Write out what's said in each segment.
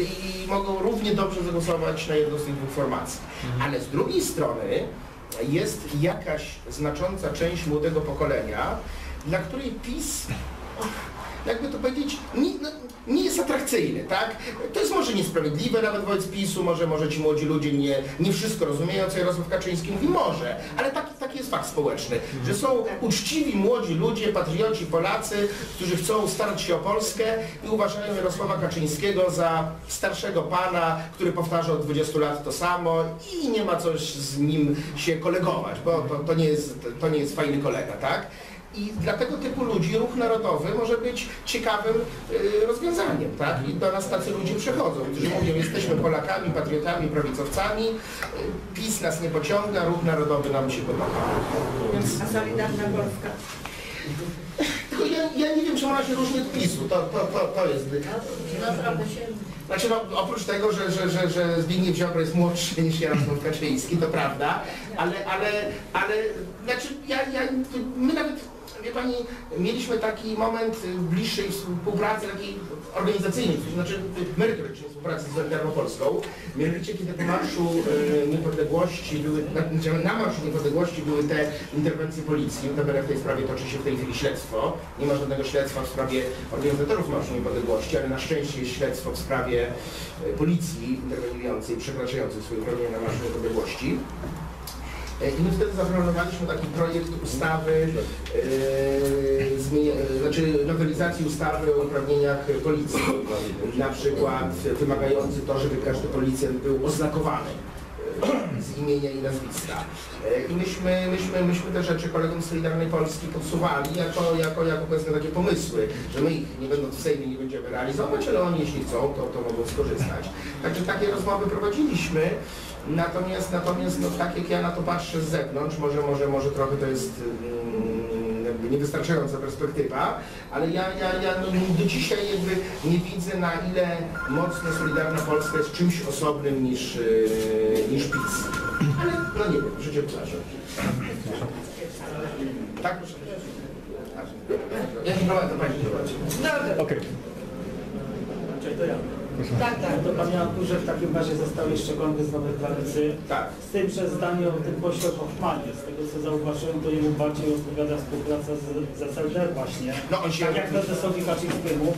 i mogą równie dobrze zagłosować na jedną z tych dwóch formacji. Ale z drugiej strony jest jakaś znacząca część młodego pokolenia, dla której PiS jakby to powiedzieć, nie, no, nie jest atrakcyjny, tak? To jest może niesprawiedliwe nawet wobec PiSu, może, może ci młodzi ludzie nie, nie wszystko rozumieją, co Jarosław Kaczyński mówi, może, ale taki, taki jest fakt społeczny, że są uczciwi młodzi ludzie, patrioci, Polacy, którzy chcą starać się o Polskę i uważają Jarosława Kaczyńskiego za starszego pana, który powtarza od 20 lat to samo i nie ma coś z nim się kolegować, bo to, to, nie, jest, to nie jest fajny kolega, tak? I dla tego typu ludzi ruch narodowy może być ciekawym y, rozwiązaniem, tak? I do nas tacy ludzie przychodzą, którzy mówią, jesteśmy Polakami, patriotami, prawicowcami, y, PiS nas nie pociąga, ruch narodowy nam się podoba. Więc A Solidarna Polska? tylko ja, ja nie wiem, czy ona się różni od PiSu, to, to, to, to jest... No się... Znaczy no, oprócz tego, że, że, że, że Zbigniew Ziobro jest młodszy niż Jarosław Kaczyński, to prawda, ale, ale, ale, znaczy ja, ja, my nawet, wie Pani, mieliśmy taki moment bliższej współpracy, takiej organizacyjnej, to znaczy merytorycznej współpracy z Solidarną Polską. Mianowicie, kiedy po Marszu e, Niepodległości były, na, na Marszu Niepodległości były te interwencje policji, notabene w tej sprawie toczy się w tej chwili śledztwo. Nie ma żadnego śledztwa w sprawie organizatorów Marszu Niepodległości, ale na szczęście jest śledztwo w sprawie policji interweniującej, przekraczającej swoje uprawnienia na Marszu Niepodległości. E, I my wtedy zaplanowaliśmy taki projekt ustawy, e, znaczy nowelizacji ustawy o uprawnieniach policji. Na przykład wymagający to, żeby każdy policjant był oznakowany e, z imienia i nazwiska. I myśmy, myśmy, myśmy te rzeczy kolegom z Solidarnej Polski podsuwali jako, jako, jako powiedzmy takie pomysły, że my ich nie będąc w Sejmie nie będziemy realizować, ale oni jeśli chcą, to, to mogą skorzystać. Także takie rozmowy prowadziliśmy. Natomiast, natomiast no, tak jak ja na to patrzę z zewnątrz, może, może, może trochę to jest mm, jakby niewystarczająca perspektywa, ale ja, ja, ja no, do dzisiaj jakby nie widzę na ile mocno Solidarna Polska jest czymś osobnym niż, yy, niż PiS. Ale no nie wiem, życie pokaże. Tak, proszę. Ja nie prowadzę, to pani prowadzi. Okej. Czyli to ja. Tak, tak. To Panie Arturze, w takim razie został jeszcze kongres Nowej Prawicy. Tak. Z tym przez zdanie o tym pośle Hoffmanie. Z tego co zauważyłem, to jemu bardziej odpowiada współpraca z, z SLD właśnie. No on się... Tak jak prezesowi Kaczyńskiemu,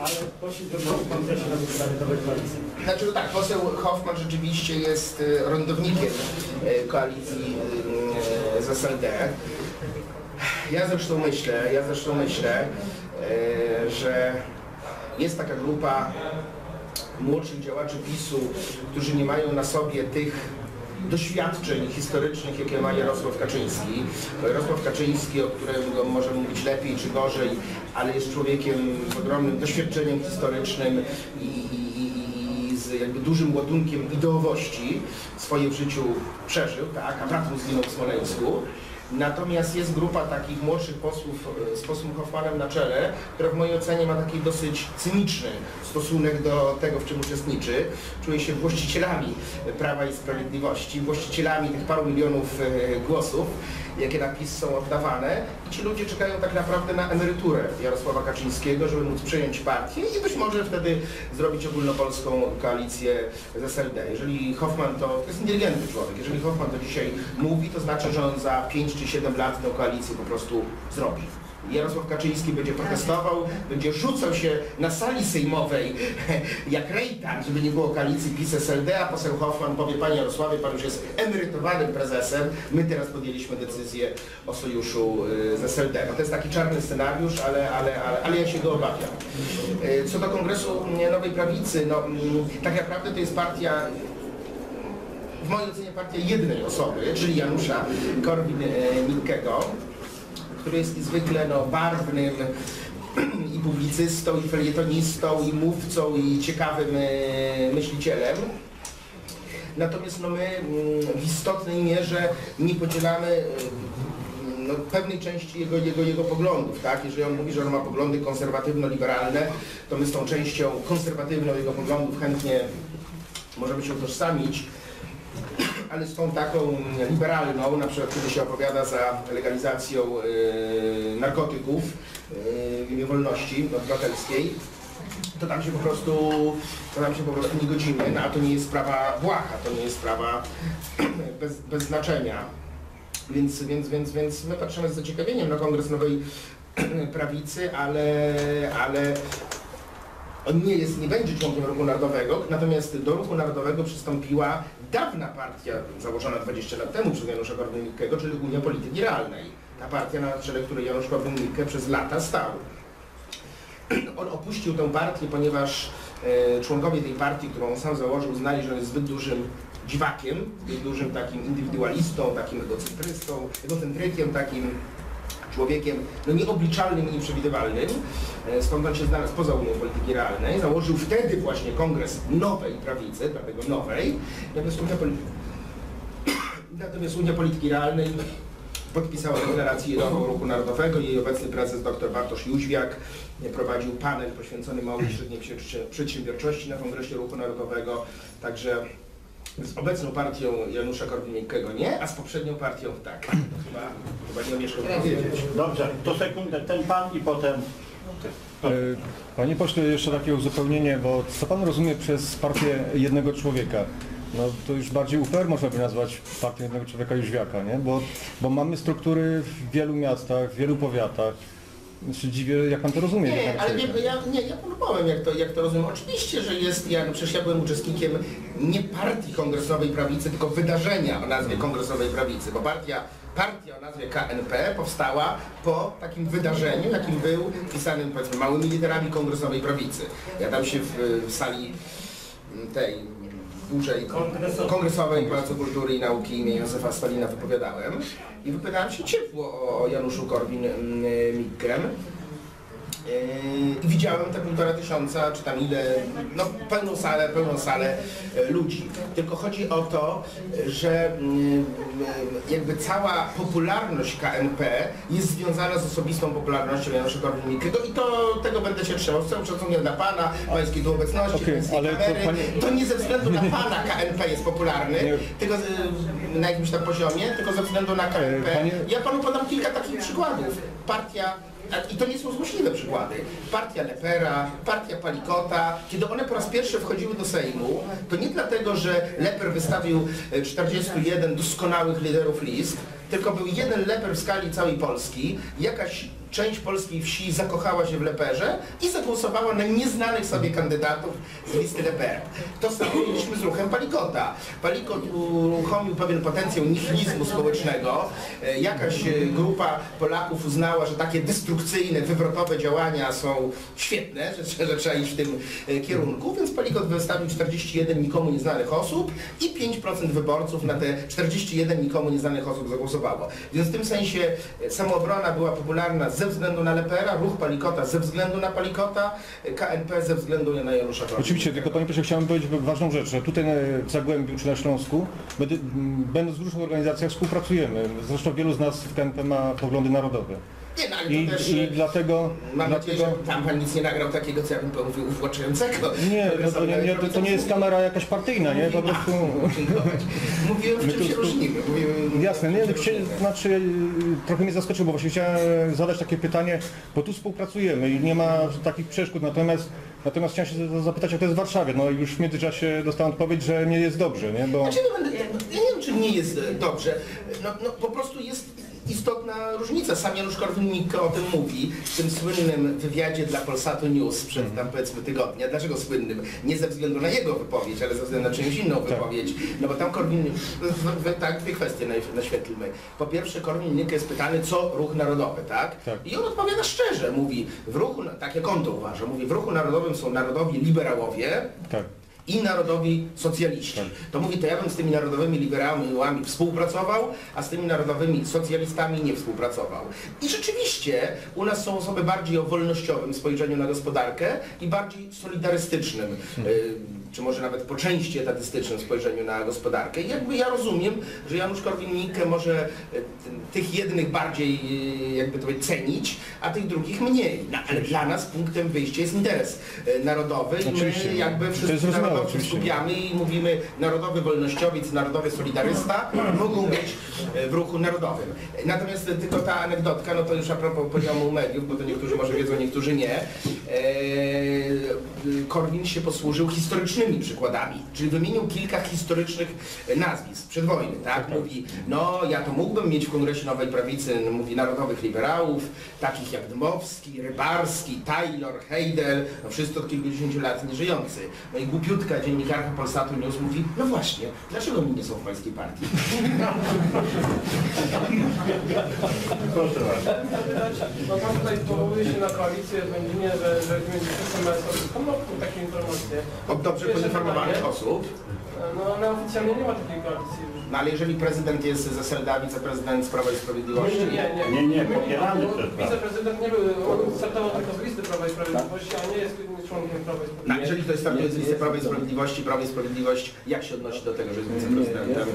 ale prosiłbym o kongresie na wybranie Nowej Prawicy. Znaczy no tak, poseł Hoffman rzeczywiście jest y, orędownikiem y, koalicji y, z SLD. Ja zresztą myślę, ja zresztą myślę, że jest taka grupa młodszych działaczy PiSu, którzy nie mają na sobie tych doświadczeń historycznych, jakie ma Jarosław Kaczyński. Jarosław Kaczyński, o którym go możemy mówić lepiej czy gorzej, ale jest człowiekiem z ogromnym doświadczeniem historycznym i, z jakby dużym ładunkiem ideowości w życiu przeżył, tak, a brat mu zginął w Smoleńsku. Natomiast jest grupa takich młodszych posłów e, z posłem Hoffmanem na czele, która w mojej ocenie ma taki dosyć cyniczny stosunek do tego, w czym uczestniczy. Czuje się właścicielami Prawa i Sprawiedliwości, właścicielami tych paru milionów e, głosów, jakie na PiS są oddawane. I ci ludzie czekają tak naprawdę na emeryturę Jarosława Kaczyńskiego, żeby móc przejąć partię i być może wtedy zrobić ogólnopolską koalicję z SLD. Jeżeli Hoffman to, to jest inteligentny człowiek, jeżeli Hoffman to dzisiaj mówi, to znaczy, że on za 5 czy 7 lat tę koalicję po prostu zrobi. Jarosław Kaczyński będzie protestował, będzie rzucał się na sali sejmowej jak rejtan, żeby nie było koalicji PiS-SLD, a poseł Hoffman powie, panie Jarosławie, pan już jest emerytowanym prezesem, my teraz podjęliśmy decyzję o sojuszu y, z SLD. No to jest taki czarny scenariusz, ale, ale, ale, ale ja się go obawiam. Y, Co do Kongresu mm, Nowej Prawicy, no mm, tak naprawdę to jest partia w mojej ocenie partia jednej osoby, czyli Janusza Korwin-Mikkego, który jest niezwykle no, barwnym i publicystą, i felietonistą, i mówcą, i ciekawym e, myślicielem. Natomiast no, my mm, w istotnej mierze nie podzielamy e, no, pewnej części jego, jego, jego poglądów, tak? Jeżeli on mówi, że on ma poglądy konserwatywno-liberalne, to my z tą częścią konserwatywną jego poglądów chętnie możemy się utożsamić, ale z tą taką liberalną, na przykład kiedy się opowiada za legalizacją e, narkotyków e, w imię wolności obywatelskiej, to tam się po prostu, to tam się po prostu nie godzimy, no, a to nie jest sprawa błaha, to nie jest sprawa bez, bez znaczenia. Więc, więc, więc, więc my patrzymy z zaciekawieniem na Kongres Nowej Prawicy, ale, ale on nie jest, nie będzie członkiem Ruchu Narodowego, natomiast do Ruchu Narodowego przystąpiła dawna partia założona 20 lat temu przez Janusza Korwin-Mikkego, czyli Unia Polityki Realnej. Ta partia, na czele której Janusz Korwin-Mikke przez lata stał. On opuścił tę partię, ponieważ e, członkowie tej partii, którą on sam założył, uznali, że on jest zbyt dużym dziwakiem, zbyt dużym takim indywidualistą, takim egocentrystą, egocentrykiem, takim człowiekiem no, nieobliczalnym i nieprzewidywalnym. E, Stąd on się znalazł poza Unią Polityki Realnej. Założył wtedy właśnie kongres nowej prawicy, dlatego nowej. Natomiast Unia, Poli... Natomiast Unia Polityki Realnej podpisała deklarację nową Ruchu Narodowego. Jej obecny prezes dr Bartosz Jóźwiak prowadził panel poświęcony małej i średniej przedsię- przedsiębiorczości na Kongresie Ruchu Narodowego. Także z obecną partią Janusza Korwin-Mikkego nie, a z poprzednią partią tak. Chyba, chyba nie omieszkał powiedzieć. Dobrze, to sekundę, ten pan i potem... E, Panie pośle, jeszcze takie uzupełnienie, bo co pan rozumie przez partię jednego człowieka? No to już bardziej UPR można by nazwać partią jednego człowieka Jóźwiaka, nie? Bo, bo mamy struktury w wielu miastach, w wielu powiatach. Się dziwię, jak pan to rozumie. Nie, jednego ale nie, ja, nie, ja powiem, jak to, jak to rozumiem. Oczywiście, że jest, ja, no przecież ja byłem uczestnikiem nie partii kongresowej prawicy, tylko wydarzenia o nazwie kongresowej prawicy, bo partia, partia o nazwie KNP powstała po takim wydarzeniu, jakim był pisanym powiedzmy małymi literami kongresowej prawicy. Ja tam się w, w sali tej dużej Kongresowej. Pałacu Kultury i Nauki im. Józefa Stalina wypowiadałem i wypowiadałem się ciepło o- Januszu Korwin-Mikkem. Yy, I widziałem te półtora tysiąca, czy tam ile, no pełną salę, pełną salę e, ludzi. Tylko chodzi o to, że mm, e, jakby cała popularność KNP jest związana z osobistą popularnością Janusza Korwin-Mikkego i to tego będę się trzymał. Z całym szacunkiem dla Pana, Pańskiej tu obecności, Pańskiej ale to kamery. panie- To nie ze względu na Pana KNP jest popularny, Nie. tylko z, na jakimś tam poziomie, tylko ze względu na KNP. E, panie- Ja Panu podam kilka takich przykładów. Partia I to nie są złośliwe przykłady. Partia Lepera, partia Palikota, kiedy one po raz pierwszy wchodziły do Sejmu, to nie dlatego, że Leper wystawił e, 41 doskonałych liderów list, tylko był jeden Leper w skali całej Polski. Jakaś część polskiej wsi zakochała się w Leperze i zagłosowała na nieznanych sobie kandydatów z listy Lepera. To samo mieliśmy z ruchem Palikota. Palikot uruchomił pewien potencjał nihilizmu społecznego. E, Jakaś e, grupa Polaków uznała, że takie destrukcyjne, wywrotowe działania są świetne, że, że trzeba iść w tym e, kierunku, więc Palikot wystawił 41 nikomu nieznanych osób i 5% wyborców na te 41 nikomu nieznanych osób zagłosowało. Więc w tym sensie samoobrona była popularna ze względu na Lepera, ruch Palikota ze względu na Palikota, e, KNP ze względu na Janusza Korwin. Oczywiście, tylko panie pośle, chciałem powiedzieć ważną rzecz, że tutaj w Zagłębiu czy na Śląsku, będąc w różnych organizacjach współpracujemy. Zresztą wielu z nas w KNP ma poglądy narodowe. Nie, no, ale I, to też... i e, dlatego, Mam nadzieję, dlatego że tam pan nic nie nagrał takiego, co ja bym mówił, uwłaczającego. Nie, no to nie, nie, to, to nie jest kamera jakaś partyjna, nie? Po prostu... Mówiłem, w czym się tu- różnimy. Mówiłem, Jasne, nie, chcie, znaczy y, trochę mnie zaskoczyło, bo właśnie chciałem zadać takie pytanie, bo tu współpracujemy i nie ma takich przeszkód, natomiast, natomiast chciałem się za- zapytać, jak to jest w Warszawie. No i już w międzyczasie dostałem odpowiedź, że nie jest dobrze, nie? Bo... Znaczy, no, ja nie wiem, czy nie jest e, dobrze. No, no po prostu jest istotna różnica. Sam Janusz Korwin-Mikke o tym mówi w tym słynnym wywiadzie dla Polsatu News sprzed tam powiedzmy tygodnia. Dlaczego słynnym? Nie ze względu na jego wypowiedź, ale ze względu na czyjąś inną wypowiedź. No bo tam Korwin, tak, dwie kwestie naświetlmy. Po pierwsze Korwin-Mikke jest pytany, co ruch narodowy, tak? Tak. I on odpowiada szczerze, mówi, w ruchu, tak jak on to uważa, mówi, w ruchu narodowym są narodowi liberałowie, Tak. I narodowi socjaliści. To mówi, to ja bym z tymi narodowymi liberałami współpracował, a z tymi narodowymi socjalistami nie współpracował. I rzeczywiście u nas są osoby bardziej o wolnościowym spojrzeniu na gospodarkę i bardziej solidarystycznym. Hmm. Y, czy może nawet po części etatystycznym spojrzeniu na gospodarkę. I jakby ja rozumiem, że Janusz Korwin-Mikke może t- tych jednych bardziej, e, jakby to powiedzieć, cenić, a tych drugich mniej. No, ale dla nas punktem wyjścia jest interes narodowy i my no. jakby wszyscy oczywiście. skupiamy i mówimy narodowy wolnościowiec, narodowy solidarysta mogą być e, w ruchu narodowym. Natomiast tylko ta anegdotka, no to już a propos poziomu mediów, bo to niektórzy może wiedzą, niektórzy nie. E, Korwin się posłużył historycznymi przykładami, czyli wymienił kilka historycznych e, nazwisk przed wojny, tak? Mówi, no ja to mógłbym mieć w Kongresie Nowej Prawicy, no, mówi narodowych liberałów, takich jak Dmowski, Rybarski, Taylor, Heidel, no wszyscy od kilkudziesięciu lat nieżyjący. No i głupiutka dziennikarka Polsatu News mówi, no właśnie, dlaczego oni nie są w pańskiej partii? Proszę bardzo. No pan tutaj powołuje się na koalicję w Będzinie, że, że takie informacje? Od dobrze poinformowanych osób. No ale oficjalnie nie ma takiej koalicji. No ale jeżeli prezydent jest ze Seldawic, a prezydent z Prawa i Sprawiedliwości... Nie, nie, nie. Nie, nie, popieramy. Wiceprezydent nie był, on startował tylko z listy Prawa i Sprawiedliwości, a nie jest członkiem Prawa i No, Sprawiedliwości. jeżeli ktoś startuje z listy Prawa i Sprawiedliwości, Prawo i Sprawiedliwość, jak się odnosi do tego, że jest wiceprezydentem?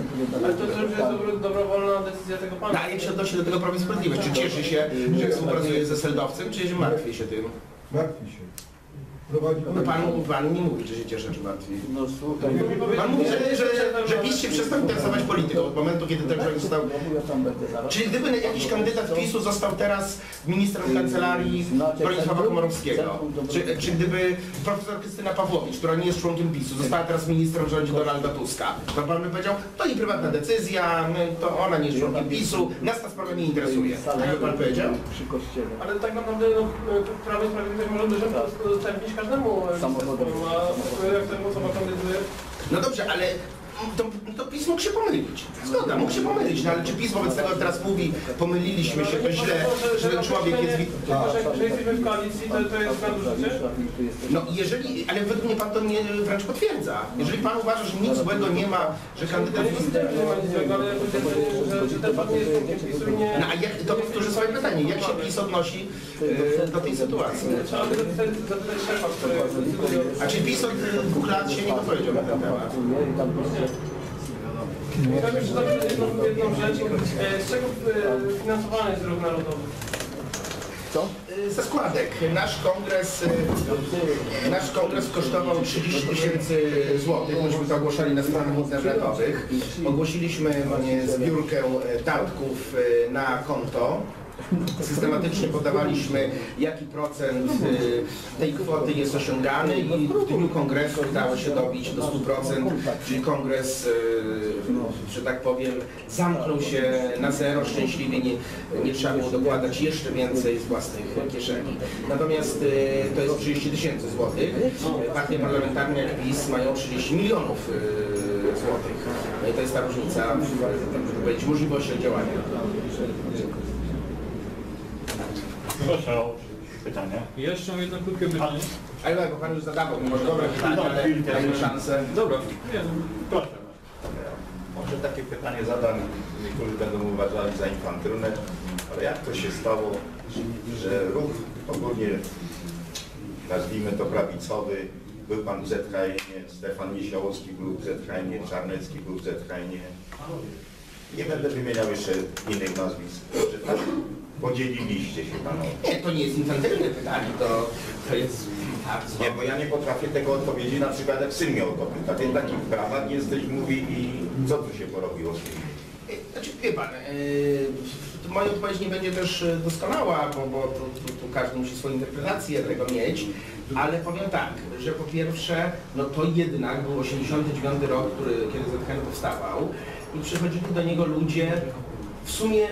Ale to też jest dobro, dobrowolna decyzja tego pana. No, a jak się odnosi do tego Prawo i Sprawiedliwość? Czy cieszy się, że współpracuje ze Seldowcem, czy martwi się tym? Martwi się. Prowadzi No pan, pan nie mówi, czy się cieszy, czy martwi. No słuchaj, Pan mówi, że, że, że PiS się przestał interesować polityką od momentu, kiedy ten człowiek został... Czyli gdyby jakiś kandydat PiSu został teraz ministrem kancelarii Bronisława Komorowskiego, czy, czy gdyby profesor Krystyna Pawłowicz, która nie jest członkiem PiSu, została teraz ministrem w rządzie Donalda Tuska, to pan by powiedział, to jej prywatna decyzja, my, to ona nie jest członkiem PiSu, nas ta sprawa nie interesuje. Tak by pan powiedział? Ale tak naprawdę no, Prawo i Sprawiedliwość może dużo udostępnić każdemu Samochodowi. ministerstwu, a jak ta osoba kandyduje, No dobrze, ale to, to PiS mógł się pomylić. Zgoda, mógł się pomylić, no ale czy PiS wobec tego teraz mówi, pomyliliśmy się, to źle, że ten człowiek jest... wi- Tylko, że, że jesteśmy w koalicji, to, to jest nadużycie? No jeżeli, ale według mnie pan to nie wręcz potwierdza. Jeżeli pan uważa, że nic złego nie ma, że kandydat Ja nie jest... widzę, że nie ma nic złego, ale jakoś decyzję, że, że ten pan nie jest członkiem PiSu i nie... No a jak, to powtórzę swoje pytanie, jak się PiS odnosi e, do tej sytuacji? Trzeba by zapytać, zapytać szefa, który decyduje. A czy PiS od e, dwóch lat się nie wypowiedział na ten temat? E, Z czego e, finansowany jest ruch narodowy? E, Ze składek. Nasz kongres, nasz kongres kosztował 30 tysięcy złotych. Myśmy to ogłaszali na stronach internetowych. Ogłosiliśmy zbiórkę datków na konto. Systematycznie podawaliśmy, jaki procent e, tej kwoty jest osiągany i w dniu kongresu udało się dobić do 100%, czyli kongres, e, że tak powiem, zamknął się na zero, szczęśliwie nie, nie trzeba było dokładać jeszcze więcej z własnych kieszeni. Natomiast e, to jest 30 tysięcy złotych. Partie parlamentarne jak PiS mają 30 milionów złotych. No to jest ta różnica, żeby powiedzieć, możliwości działania. Proszę o pytanie. Jeszcze mam jedno krótkie pytanie. Ale tak, bo Pan już zadawał, może dobre pytanie, ale dajmy szansę. Dobra, nie, no, Proszę. Może takie pytanie zadam, niektórzy będą uważali za infantylne, ale jak to się stało, że ruch ogólnie, nazwijmy to prawicowy, był pan w ZHN, Stefan Niesiołowski był w ZHN, Czarnecki był w ZHN. Nie będę wymieniał jeszcze innych nazwisk, że tak podzieliliście się panowie. Nie, to nie jest infantylne pytanie, to, to jest bardzo... Nie, bo ja nie potrafię tego odpowiedzieć, na przykład jak syn mnie o to pyta. Ty taki prawak jesteś, mówi i co tu się porobiło z tym? Znaczy, wie pan, yy, moja odpowiedź nie będzie też e, doskonała, bo, bo tu, tu, tu każdy musi swoją interpretację tego mieć, ale powiem tak, że po pierwsze, no to jednak był 89 rok, który, kiedy ZHN powstawał i przychodzili do niego ludzie w sumie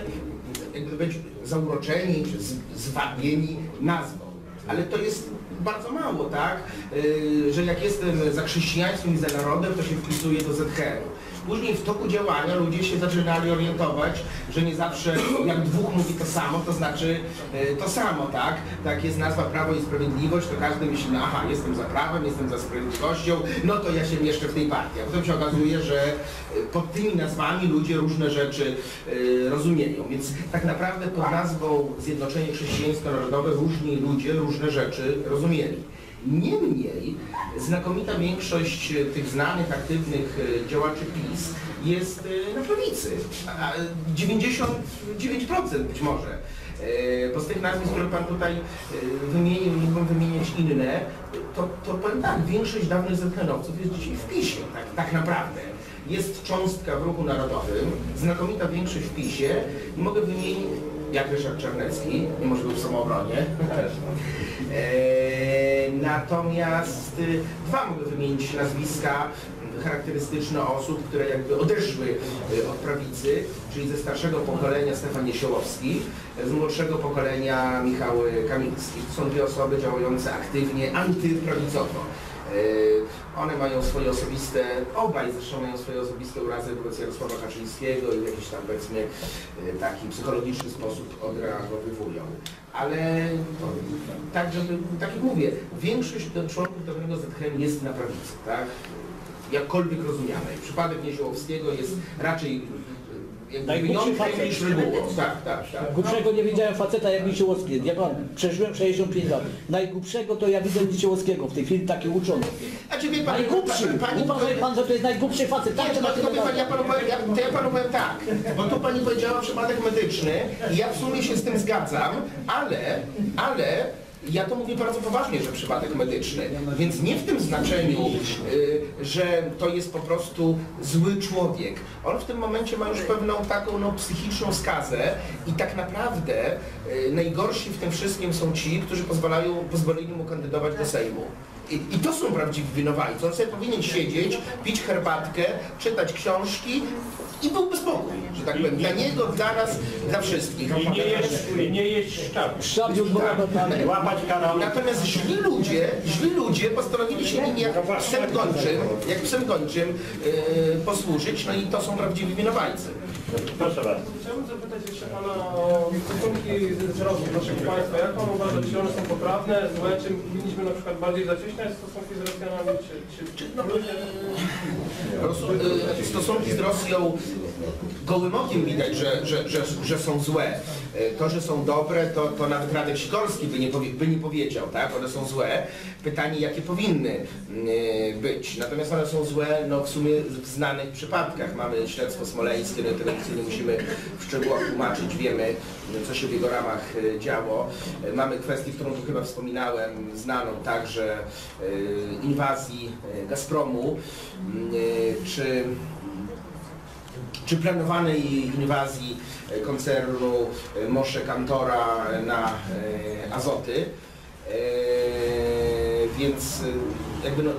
jakby być zauroczeni czy zwabieni nazwą. Ale to jest bardzo mało, tak? Yy, że jak jestem za chrześcijaństwem i za narodem, to się wpisuję do ZHR-u. Później w toku działania ludzie się zaczynali orientować, że nie zawsze jak dwóch mówi to samo, to znaczy e, to samo, tak? Tak jest nazwa Prawo i Sprawiedliwość, to każdy myśli, no aha, jestem za prawem, jestem za sprawiedliwością, no to ja się mieszczę w tej partii. A potem się okazuje, że e, pod tymi nazwami ludzie różne rzeczy e, rozumieją. Więc tak naprawdę pod nazwą Zjednoczenie Chrześcijańsko-Narodowe różni ludzie różne rzeczy rozumieli. Niemniej znakomita większość tych znanych, aktywnych e, działaczy PiS jest e, na prawicy. A 99% być może. E, Bo z tych nazwisk, które Pan tutaj wymienił, mógłbym wymieniać inne, to, to powiem tak, większość dawnych ZPN-owców jest dzisiaj w PiSie, tak, tak naprawdę. Jest cząstka w ruchu narodowym, znakomita większość w PiSie i mogę wymienić, jak Ryszard Czarnecki, nie może był w samoobronie. E, natomiast y, dwa mogę wymienić nazwiska charakterystyczne osób, które jakby odeszły y, od prawicy, czyli ze starszego pokolenia Stefan Niesiołowski, z młodszego pokolenia Michał Kamiński. To są dwie osoby działające aktywnie antyprawicowo. Y, One mają swoje osobiste, obaj zresztą mają swoje osobiste urazy wobec Jarosława Kaczyńskiego i w jakiś tam powiedzmy y, taki psychologiczny sposób odreagowywują. Ale to, tak, żeby, tak jak mówię, większość do- członków dawnego ZHM jest na prawicy, tak? Jakkolwiek rozumianej. Przypadek Niesiołowskiego jest raczej y, wyjątkiem facet. niż regułą. Tak, tak, tak. Głupszego nie widziałem faceta jak Niciłowski. Ja pan, przeżyłem 65 lat. Najgłupszego to ja widzę Niciłowskiego w tej chwili taki uczony. Znaczy wie pan, Najgłupszy! pani, Uważa pan, że to jest najgłupszy facet. Tak Nie, to, tym to, ja panu powiem, ja, to ja panu powiem tak, bo tu pani powiedziała przypadek medyczny i ja w sumie się z tym zgadzam, ale, ale ja to mówię bardzo poważnie, że przypadek medyczny, więc nie w tym znaczeniu, y, że to jest po prostu zły człowiek. On w tym momencie ma już pewną taką no, psychiczną skazę i tak naprawdę y, najgorsi w tym wszystkim są ci, którzy pozwalają, pozwolili mu kandydować do Sejmu. I, I to są prawdziwi winowajcy. On sobie powinien siedzieć, pić herbatkę, czytać książki i byłby spokój, że tak powiem. Dla niego, dla nas, dla wszystkich. I nie i nie szczapu. Sztab już była pan. Łapać kanał. Natomiast źli ludzie, źli ludzie postanowili się nim jak psem gończym, jak psem gończym yy, posłużyć, no i to są prawdziwi winowajcy. Proszę bardzo. Chciałbym zapytać jeszcze Pana o stosunki z Rosją naszego państwa. Jak Pan uważa, czy one są poprawne, złe, czy powinniśmy na przykład bardziej zacieśniać stosunki z Rosjanami, czy... czy, czy No, y, stosunki z Rosją gołym okiem widać, że, że, że, że są złe. Y, To, że są dobre, to, to nawet Radek Sikorski by nie, powie, by nie powiedział, tak? One są złe. Pytanie, jakie powinny y, być. Natomiast one są złe no, w sumie w znanych przypadkach. Mamy śledztwo smoleńskie, no, tego nie musimy w szczegółach tłumaczyć. Wiemy, co się w jego ramach y, działo. Mamy kwestię, którą tu chyba wspominałem, znaną także inwazji Gazpromu, y, czy czy planowanej inwazji e, koncernu e, Moshe Kantora na e, Azoty. Więc jakby no,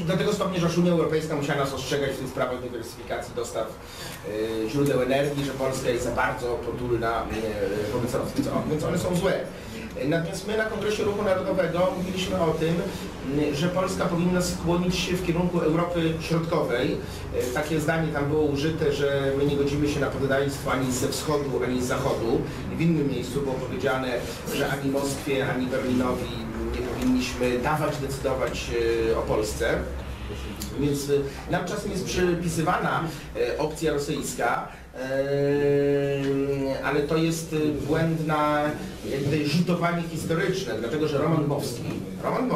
i do tego stopnia, że Unia Europejska musiała nas ostrzegać w tych sprawach dywersyfikacji dostaw źródeł energii, że Polska jest za bardzo potulna wobec Rosji, więc one są złe. E, Natomiast my na Kongresie Ruchu Narodowego mówiliśmy o tym, że Polska powinna skłonić się w kierunku Europy Środkowej. E, Takie zdanie tam było użyte, że my nie godzimy się na poddaństwo ani ze wschodu, ani z zachodu. W innym miejscu było powiedziane, że ani Moskwie, ani Berlinowi nie powinniśmy dawać decydować e, o Polsce. Więc y, nam czasem jest przypisywana e, opcja rosyjska, e, ale to jest y, błędna jakby rzutowanie historyczne, dlatego że Roman Bowski, Roman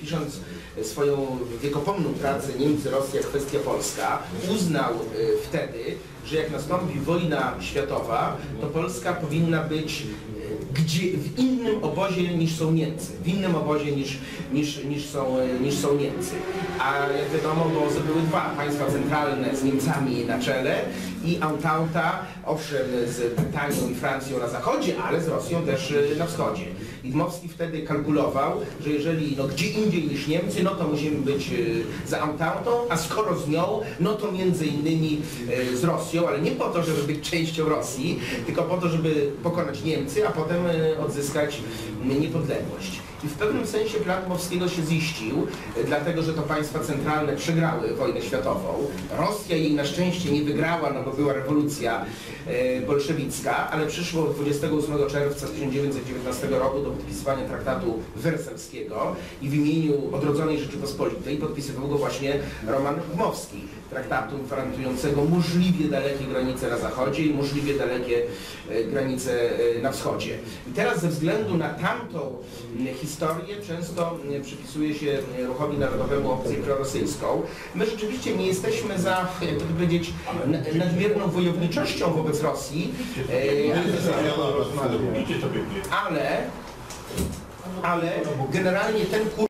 pisząc swoją wiekopomną pracę Niemcy, Rosja, kwestia Polska, uznał y, wtedy, że jak nastąpi wojna światowa, to Polska powinna być gdzie, w innym obozie niż są Niemcy, w innym obozie niż, niż, niż, są, niż są Niemcy. A jak wiadomo, obozy były dwa, państwa centralne z Niemcami na czele i Ententa, owszem z Brytanią i Francją na zachodzie, ale z Rosją też y, na wschodzie. Dmowski wtedy kalkulował, że jeżeli no, gdzie indziej niż Niemcy, no to musimy być y, za Ententą, a skoro z nią, no to między innymi y, z Rosją, ale nie po to, żeby być częścią Rosji, tylko po to, żeby pokonać Niemcy, a potem y, odzyskać niepodległość. I w pewnym sensie plan Dmowskiego się ziścił, y, dlatego że to państwa centralne przegrały wojnę światową. Rosja jej na szczęście nie wygrała, no bo była rewolucja y, bolszewicka, ale przyszło 28 czerwca 1919 roku do podpisywania traktatu wersalskiego i w imieniu odrodzonej Rzeczypospolitej podpisywał go właśnie Roman Dmowski. Traktatu gwarantującego możliwie dalekie granice na zachodzie i możliwie dalekie e, granice e, na wschodzie. I teraz ze względu na tamtą historię, historię. Często e, przypisuje się e, ruchowi narodowemu opcję prorosyjską. My rzeczywiście nie jesteśmy za, jakby to powiedzieć, nadmierną wojowniczością wobec Rosji, e, ale, ale generalnie ten kurs